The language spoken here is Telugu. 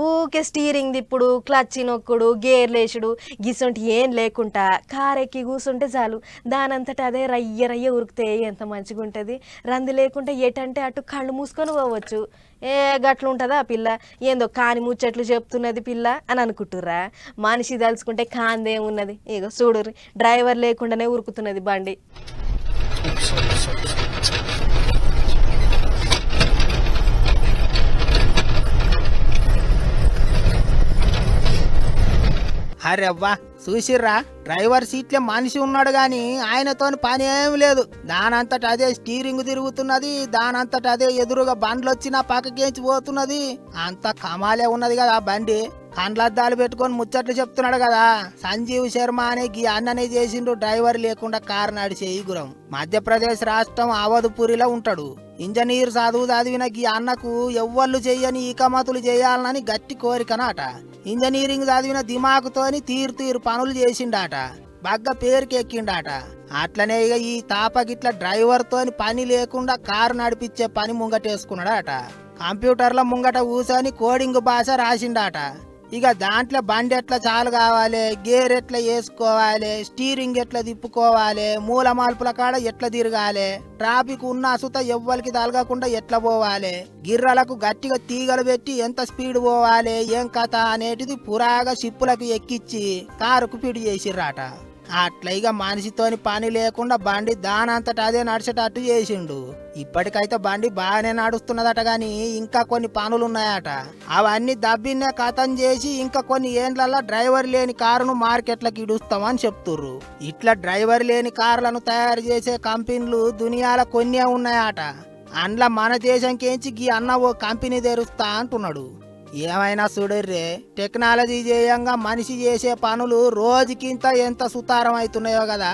ఊకే స్టీరింగ్ తిప్పుడు క్లచ్ నొక్కుడు గేర్ లేచుడు గిసొంటి ఏం లేకుండా కార్ ఎక్కి కూర్చుంటే చాలు. దానంతట అదే రయ్య రయ్య ఉరికితే ఎంత మంచిగా ఉంటుంది రంది లేకుండా ఎటంటే అటు కళ్ళు మూసుకొని పోవచ్చు. ఏ గట్లుంటుందా పిల్ల? ఏందో కాని ముచ్చట్లు చెప్తున్నది పిల్ల అని అనుకుంటుర్రా? మనిషి తలుచుకుంటే కాందేమున్నది? ఇగో చూడు డ్రైవర్ లేకుండానే ఉరుకుతున్నది బండి. అరెవ్వా చూసిర్రా డ్రైవర్ సీట్లో మనిషి ఉన్నాడు గాని ఆయనతోని పని ఏం లేదు. దానంతట అదే స్టీరింగ్ తిరుగుతున్నది దానంతట అదే ఎదురుగా బండ్లు వచ్చినా పక్కకేంచి పోతున్నది. అంత కమాలే ఉన్నది కదా ఆ బండి. కండ్లద్దాలు పెట్టుకొని ముచ్చట్లు చెప్తున్నాడు కదా. సంజీవ్ శర్మ అనే గీ అన్ననే చేసిండు డ్రైవర్ లేకుండా కారు నడిచే గురం మధ్యప్రదేశ్ రాష్ట్రం అవధపురిలో ఉంటాడు. ఇంజనీర్ చదువు చదివిన గీ అన్నకు ఎవ్వళ్ళు చెయ్యని ఈకమతులు చేయాలని గట్టి కోరికనాట. ఇంజనీరింగ్ చదివిన దిమాకుతోని తీరు తీరు పనులు చేసిండాట. బగ్గ పేరుకి ఎక్కిండాట అట్లనే ఇక ఈ తాపగిట్ల డ్రైవర్తోని పని లేకుండా కారు నడిపించే పని ముంగటేసుకున్నాడట. కంప్యూటర్ల ముంగట కూసోని కోడింగ్ భాష రాసిండాట. ఇక దాంట్లో బండి ఎట్లా చాలు కావాలి? గేర్ ఎట్లా వేసుకోవాలి? స్టీరింగ్ ఎట్లా తిప్పుకోవాలి? మూల మార్పుల కాడ ఎట్లా తిరగాలి? ట్రాఫిక్ ఉన్న అసుత ఎవ్వరికి తలగకుండా ఎట్లా పోవాలి? గిర్రలకు గట్టిగా తీగలు పెట్టి ఎంత స్పీడ్ పోవాలి? ఏం కథ? అనేటిది పురాగా షిప్పులకు ఎక్కిచ్చి కారుకు పిడి చేసిర్రాట. అట్లా ఇక మనిషితోని పని లేకుండా బండి దానంతట అదే నడిచేటట్టు చేసిండు. ఇప్పటికైతే బండి బాగానే నడుస్తున్నదట గాని ఇంకా కొన్ని పనులు ఉన్నాయట అవన్నీ దబ్బిన్నే కథం చేసి ఇంకా కొన్ని ఏండ్లల్లా డ్రైవర్ లేని కారును మార్కెట్లకు ఇడుస్తామని చెప్తుర్రు. ఇట్లా డ్రైవర్ లేని కార్లను తయారు చేసే కంపెనీలు దునియాల కొన్నే ఉన్నాయట. అండ్ల మన దేశంకేంచి గీ అన్న ఓ కంపెనీ తెరుస్తా అంటున్నాడు. ఏమైనా చూడర్రే టెక్నాలజీ చేయంగా మనిషి చేసే పనులు రోజుకింత ఎంత సుతారం అవుతున్నాయో కదా.